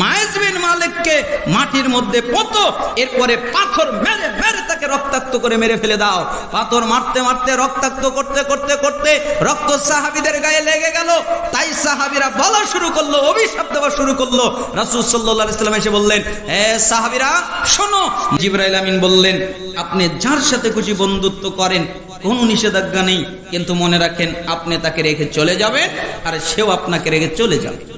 Maiz মালিককে মাটির মধ্যে পত, এরপরে পাথর মেরে মেরে তাকে রক্তাক্ত করে মেরে ফেলে দাও। পাথর মারতে মারতে, রক্তাক্ত করতে করতে করতে রক্ত সাহাবিদের গায়ে লেগে গেল। তাই সাহাবিরা বলা শুরু করল, অভিশাপ দেওয়া শুরু করল। রাসূল সাল্লাল্লাহু আলাইহি সাল্লাম এসে বললেন এ সাহাবিরা, শোনো। জিবরাইল আমিন বললেন, আপনি যার সাথে খুশি বন্ধুত্ব করেন, কোনো নিষেধাজ্ঞা নেই। কিন্তু মনে রাখেন, আপনি তাকে রেখে চলে যাবেন, আর সেও আপনাকে রেখে চলে যাবে।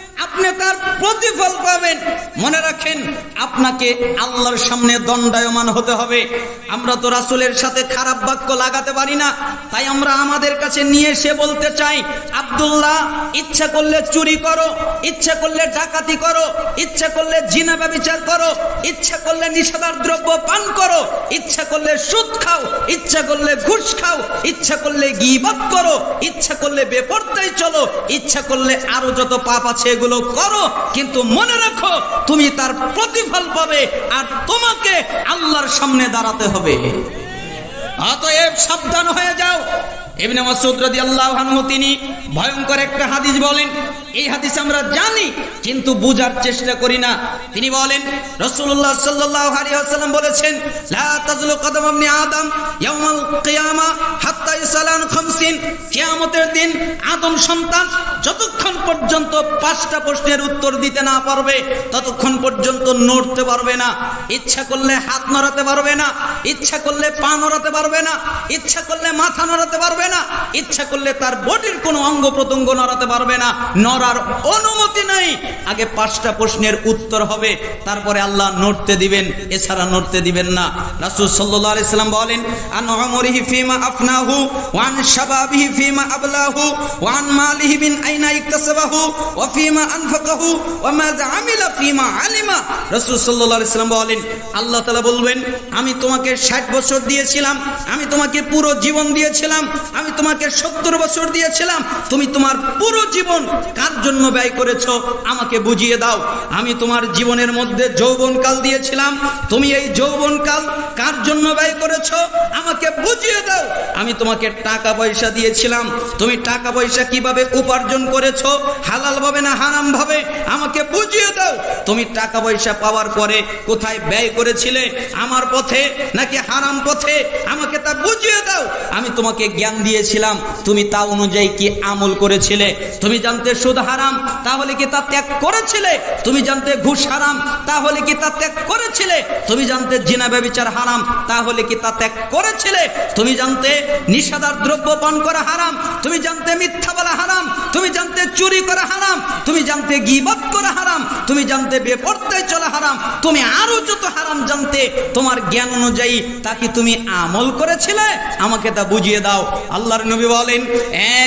আপনি তার প্রতিফল পাবেন। মনে রাখেন, আপনাকে আল্লাহর সামনে দণ্ডায়মান হতে হবে। আমরা তো রাসূলের সাথে খারাপ বাক্য লাগাতে পারি না। তাই আমরা আমাদের কাছে নিয়ে এসে বলতে চাই, আব্দুল্লাহ, ইচ্ছা করলে চুরি করো, ইচ্ছা করলে ডাকাতি করো, ইচ্ছা করলে জিনা ব্যবচার করো, ইচ্ছা করলে নিষেধার দ্রব্য পান করো, ইচ্ছা করলে সুদ খাও, ইচ্ছা করলে ঘুষ খাও, ইচ্ছা করলে গিবত করো, ইচ্ছা করলে বেপরদায় চলো, ইচ্ছা করলে আরও যত পাপ আছে এগুলো করো, কিন্তু মনে রাখো, তুমি তার প্রতিফল পাবে আর তোমাকে আল্লাহর সামনে দাঁড়াতে হবে। অতএব সাবধান হয়ে যাও। ইবনে মাসুদ রাদিয়াল্লাহু আনহু তিনি ভয়ঙ্কর একটা হাদিস বলেন এই হাদিস আমরা জানি, কিন্তু বুঝার চেষ্টা করি না। তিনি বলেন, রাসূলুল্লাহ সাল্লাল্লাহু আলাইহি ওয়াসাল্লাম বলেছেন আদম কিয়ামা হাত্তা ইসালান খামসিন। কিয়ামতের দিন আদম সন্তান যতক্ষণ পর্যন্ত পাঁচটা প্রশ্নের উত্তর দিতে না পারবে, ততক্ষণ পর্যন্ত নড়তে পারবে না। ইচ্ছা করলে হাত নড়াতে পারবে না, ইচ্ছা করলে পা নড়াতে পারবে না, ইচ্ছা করলে মাথা নড়াতে পারবে না, ইচ্ছা করলে তার বডির কোনো অঙ্গ প্রত্যঙ্গ নড়াতে পারবে না নড়ার অনুমতি নাই। আগে পাঁচটা প্রশ্নের উত্তর হবে, তারপরে আল্লাহ নড়তে দিবেন, এছাড়া নড়তে দিবেন না। রাসূল সাল্লাম বলেন আমি তোমাকে 60 বছর দিয়েছিলাম, আমি তোমাকে পুরো জীবন দিয়েছিলাম, আমি তোমাকে 70 বছর দিয়েছিলাম, তুমি তোমার পুরো জীবন কার জন্য ব্যয় করেছ, আমাকে বুঝিয়ে দাও। আমি তোমার জীবনের মধ্যে যৌবনকাল দিয়েছিলাম। তুমি এই যৌবনকাল কার জন্য ব্যয় করেছ, আমাকে বুঝিয়ে দাও। আমি তোমাকে টাকা পয়সা দিয়েছিলাম। তুমি টাকা পয়সা কীভাবে উপার্জন করেছ, হালাল ভাবে না হারাম ভাবে, আমাকে বুঝিয়ে দাও। তুমি টাকা পয়সা পাওয়ার পরে কোথায় ব্যয় করেছিলে, আমার পথে নাকি হারাম পথে, আমাকে তা বুঝিয়ে দাও। আমি তোমাকে জ্ঞান দিয়েছিলাম। তুমি তা অনুযায়ী কি আমল করেছিলে, তুমি জানতে সুদ হারাম, তাহলে কি তা ত্যাগ করেছিলে? তুমি জানতে ঘুষ হারাম, তাহলে কি তা ত্যাগ করেছিলে? তুমি জানতে জিনা ব্যবচার হারাম, তাহলে কি তা ত্যাগ করেছিলে? তুমি জানতে নিষাদার দ্রব্য পান করা হারাম, তুমি জানতে মিথ্যা বলা হারাম, তুমি জানতে চুরি করা হারাম, তুমি জানতে গিবত করা হারাম, তুমি জানতে বেপরদায় চলা হারাম, তুমি আরও যত হারাম জানতে, তোমার জ্ঞান অনুযায়ী তা কি তুমি আমল করেছিলে? আমাকে তা বুঝিয়ে দাও। আল্লাহর নবী বলেন,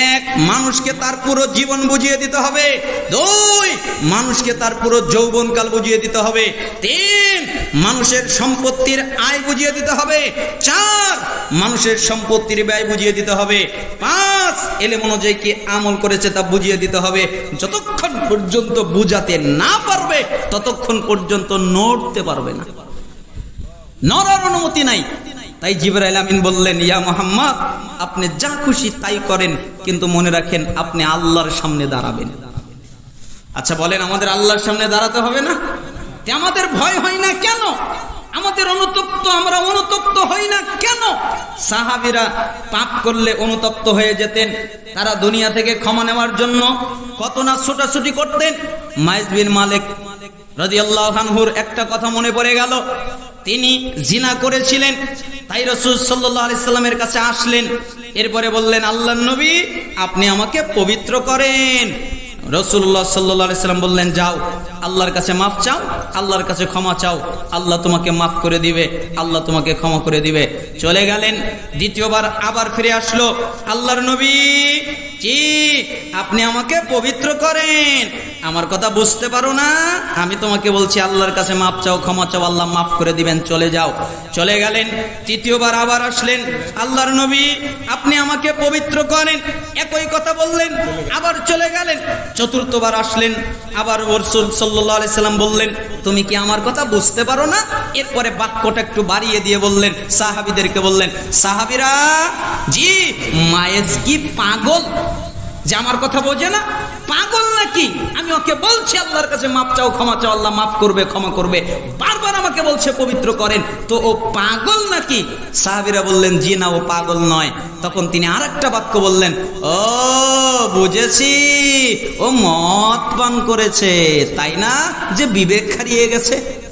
এক মানুষকে তার পুরো জীবন বুঝিয়ে দিতে হবে। দুই, মানুষকে তার পুরো যৌবনকাল বুঝিয়ে দিতে হবে। তিন, মানুষের সম্পত্তির আয় বুঝিয়ে দিতে হবে। চার, মানুষের সম্পত্তির ব্যয় বুঝিয়ে দিতে হবে। পাঁচ এলে অনুযায়ী কি আমল করেছে তা বুঝিয়ে দিতে হবে। যতক্ষণ পর্যন্ত বুঝাতে না পারবে, ততক্ষণ পর্যন্ত নড়তে পারবে না। নড়ার অনুমতি নাই। তাই জিবরাইল আমিন বললেন, ইয়া মোহাম্মদ, আপনি যা খুশি তাই করেন, কিন্তু মনে রাখেন আপনি আল্লাহর সামনে দাঁড়াবেন। আচ্ছা বলেন, আমাদের আল্লাহর সামনে দাঁড়াতে হবে না? আমাদের ভয় হয় না কেন? আমাদের অনুতপ্ত, আমরা অনুতপ্ত হই না কেন? সাহাবিরা পাপ করলে অনুতপ্ত হয়ে যেতেন। তারা দুনিয়া থেকে ক্ষমা নেওয়ার জন্য কত না ছোটাছুটি করতেন। মাইজ বিন মালিক রাদিয়াল্লাহুর একটা কথা মনে পড়ে গেল। তিনি জিনা করেছিলেন। তাই রসুল আলাইসাল্লামের কাছে আসলেন। এরপরে বললেন আল্লাহ নবী, আপনি আমাকে পবিত্র করেন। রসুল্লাহ সাল্লাহ সাল্লাম বললেন, যাও, আল্লাহর কাছে মাফ চাও, আল্লাহর কাছে ক্ষমা চাও। আল্লাহ তোমাকে মাফ করে দিবে, আল্লাহ তোমাকে ক্ষমা করে দিবে। চলে গেলেন, দ্বিতীয়বার আবার ফিরে আসলো, আল্লাহর নবী, জি, আপনি আমাকে পবিত্র করেন। আমার কথা বুঝতে পারো না? আমি তোমাকে বলছি, আল্লাহর কাছে মাপ চাও, ক্ষমা চাও, আল্লাহ মাফ করে দিবেন, চলে যাও। চলে গেলেন, তৃতীয়বার আবার আসলেন। আল্লাহর নবী, আপনি আমাকে পবিত্র করেন, একই কথা বললেন, আবার চলে গেলেন। চতুর্থবার আসলেন, আবার ওরসুল সাল্লাহ সাল্লাম বললেন, তুমি কি আমার কথা বুঝতে পারো না? এরপরে বাক্যটা একটু বাড়িয়ে দিয়ে বললেন, সাহাবিদেরকে বললেন, সাহাবিরা, জি মায়েজ কি পাগল? যে আমার কথা বোঝে না? পাগল নাকি? আমি ওকে বলছি, আল্লাহর কাছে মাপ চাও, ক্ষমা চাও, আল্লাহ মাফ করবে, ক্ষমা করবে। বারবার আমাকে বলছে, পবিত্র করেন। তো ও পাগল নাকি? সাহাবিরা বললেন, জি না, ও পাগল নয়। তখন তিনি আর একটা বাক্য বললেন, ও, বুঝেছি, ও মদ পান করেছে, তাই না? যে বিবেক হারিয়ে গেছে।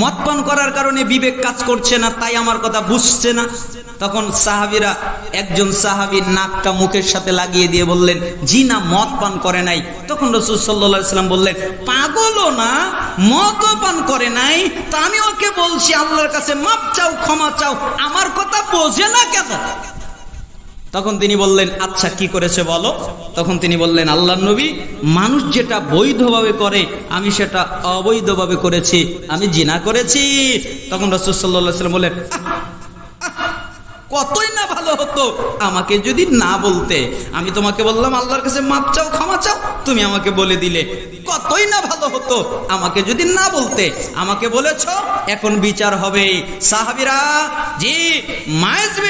মদ পান করার কারণে বিবেক কাজ করছে না, তাই আমার কথা বুঝছে না। তখন সাহাবিরা একজন সাহাবির নাকটা মুখের সাথে লাগিয়ে দিয়ে বললেন, জি না মদ পান করে নাই। তখন রসুল সাল্লা সাল্লাম বললেন, পাগলও না মদও পান করে নাই, তা আমি ওকে বলছি, আল্লাহর কাছে মাপ চাও, ক্ষমা চাও, আমার কথা বোঝে না কেন? তখন তিনি বললেন আচ্ছা কি করেছে বলো? তখন তিনি বললেন আল্লাহ নবী মানুষ যেটা বৈধভাবে করে আমি সেটা অবৈধভাবে করেছি আমি জিনা করেছি। তখন রসুল্লাহাম বললেন "আহ, আহ, কতই না ভালো হতো আমাকে যদি না বলতে। আমি তোমাকে বললাম আল্লাহর কাছে মাপ চাও ক্ষমা চাও তুমি আমাকে বলে দিলে। কতই না ভালো হতো আমাকে যদি না বলতে। আমাকে বলেছ এখন বিচার হবে। সাহাবিরা জি মায়েজ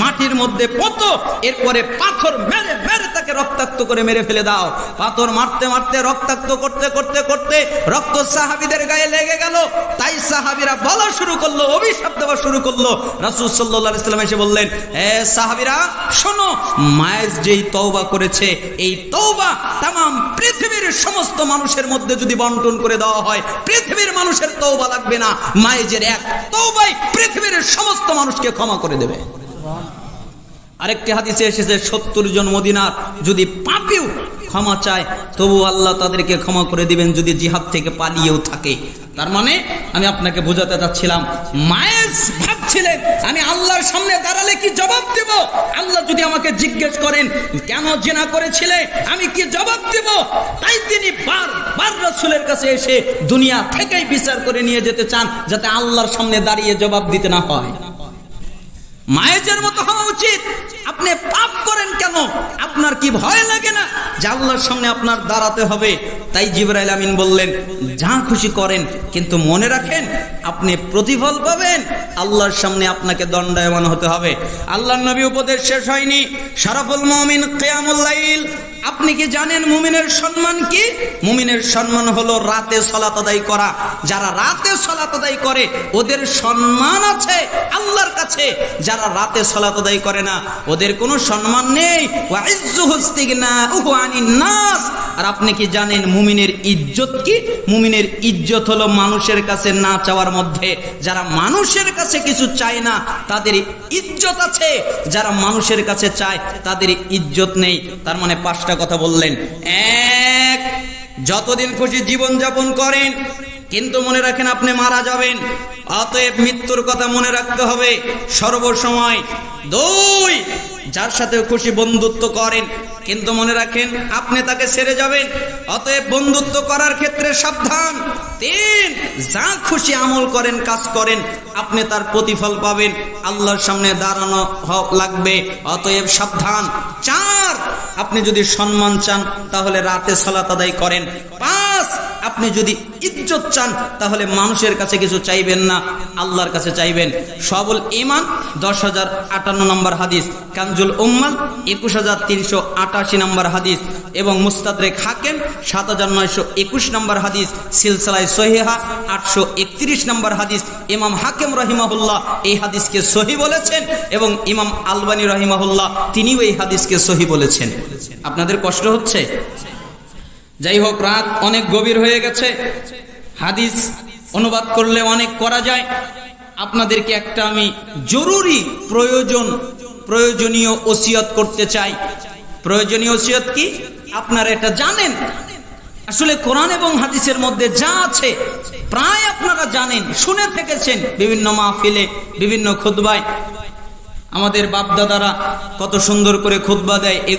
মাটির মধ্যে পতো এরপরে পাথর মেরে মেরে তাকে রক্তাক্ত করে মেরে ফেলে দাও। পাথর মারতে মারতে, রক্তাক্ত করতে করতে করতে রক্ত সাহাবিদের গায়ে লেগে গেল। তাই সাহাবিরা বলা শুরু করল, অভিশাপ দেওয়া শুরু করল। রাসুল সাল্লাহ ইসলাম এসে বললেন, এ সাহাবিরা, শোনো মায়েজ যেই তওবা করেছে, এই তওবা তাম পৃথিবীর সমস্ত মানুষের মধ্যে যদি বন্টন করে দেওয়া হয়, পৃথিবীর মানুষের তওবা লাগবে না। মায়েজের এক তওবাই পৃথিবীর সমস্ত মানুষকে ক্ষমা করে দেবে। আরেকটি হাদিসে এসেছে, সত্তর জন মদিনার যদি পাপিও ক্ষমা চায়, তবু আল্লাহ তাদেরকে ক্ষমা করে দিবেন যদি জিহাদ থেকে পালিয়েও থাকে। তার মানে আমি আপনাকে বোঝাতে চাচ্ছিলাম মায়েস ভাবছিলেন, আমি আল্লাহর সামনে দাঁড়ালে কি জবাব দেব? আল্লাহ যদি আমাকে জিজ্ঞেস করেন, কেন জেনা করেছিলে? আমি কি জবাব দেব? তাই তিনি বার বার রসুলের কাছে এসে দুনিয়া থেকেই বিচার করে নিয়ে যেতে চান, যাতে আল্লাহর সামনে দাঁড়িয়ে জবাব দিতে না হয়। মায়েজের মতো হওয়া উচিত। আপনি পাপ করেন কেন? আপনার কি ভয় লাগে না? যে আল্লাহর সামনে আপনার দাঁড়াতে হবে। তাই জিবরাইল আমিন বললেন, যা খুশি করেন, কিন্তু মনে রাখেন, আপনি প্রতিফল পাবেন। আল্লাহর সামনে আপনাকে দণ্ডায়মান হতে হবে। আল্লাহর নবী উপদেশ শেষ হয়নি। সারাফুল মমিন কিয়ামুল্লাইল আপনি কি জানেন মুমিনের সম্মান কি? মুমিনের সম্মান হলো রাতে সলাত আদায় করা। যারা রাতে সলাত আদায় করে, ওদের সম্মান আছে আল্লাহর কাছে। যারা রাতে সলাত আদায় করে না, ওদের কোনো সম্মান নেই। আর আপনি কি জানেন মুমিনের ইজ্জত কি? মুমিনের ইজ্জত হলো মানুষের কাছে না চাওয়ার মধ্যে। যারা মানুষের কাছে কিছু চায় না, তাদের ইজ্জত আছে। যারা মানুষের কাছে চায়, তাদের ইজ্জত নেই। তার মানে পাঁচটা কথা বললেন। এক, যতদিন খুশি জীবন যাপন করেন, কিন্তু মনে রাখেন আপনি মারা যাবেন। অতএব মৃত্যুর কথা মনে রাখতে হবে। সর্বসময় দুই যার সাথে খুশি বন্ধুত্ব করেন, কিন্তু মনে রাখেন আপনি তাকে ছেড়ে যাবেন। অতএব বন্ধুত্ব করার ক্ষেত্রে সাবধান। তিন, যা খুশি আমল করেন, কাজ করেন, আপনি তার প্রতিফল পাবেন। আল্লাহর সামনে দাঁড়ানো লাগবে, অতএব সাবধান। চার, আপনি যদি সম্মান চান, তাহলে রাতে সালাত আদায় করেন। পাঁচ আপনি যদি ইজ্জত চান, তাহলে মানুষের কাছে কিছু চাইবেন না, আল্লাহর কাছে চাইবেন। সবল ইমান দশ হাজার আটান্ন নম্বর হাদিস। কানজুল উম্মাল একুশ হাজার তিনশো আটাশি নম্বর হাদিস। এবং মুস্তাদরেক হাকেম সাত হাজার নয়শো একুশ নম্বর হাদিস। সিলসিলায় সহিহা, আটশো একত্রিশ নম্বর হাদিস। ইমাম হাকেম রহিমাহুল্লাহ এই হাদিসকে সহি বলেছেন এবং ইমাম আলবানী রহিমাহুল্লাহ তিনিও এই হাদিসকে সহি বলেছেন। আপনাদের কষ্ট হচ্ছে? যাই হোক, রাত অনেক গভীর হয়ে গেছে। হাদিস অনুবাদ করলে অনেক করা যায়। আপনাদেরকে একটা আমি জরুরি প্রয়োজন, প্রয়োজনীয় ওসিয়ত করতে চাই। প্রয়োজনীয় ওসিয়ত কি? আপনারা এটা জানেন। আসলে কোরআন এবং হাদিসের মধ্যে যা আছে, প্রায় আপনারা জানেন, শুনে থেকেছেন বিভিন্ন মাহফিলে, বিভিন্ন খুতবায়। আমাদের বাপদাদারা কত সুন্দর করে খুতবা দেয়।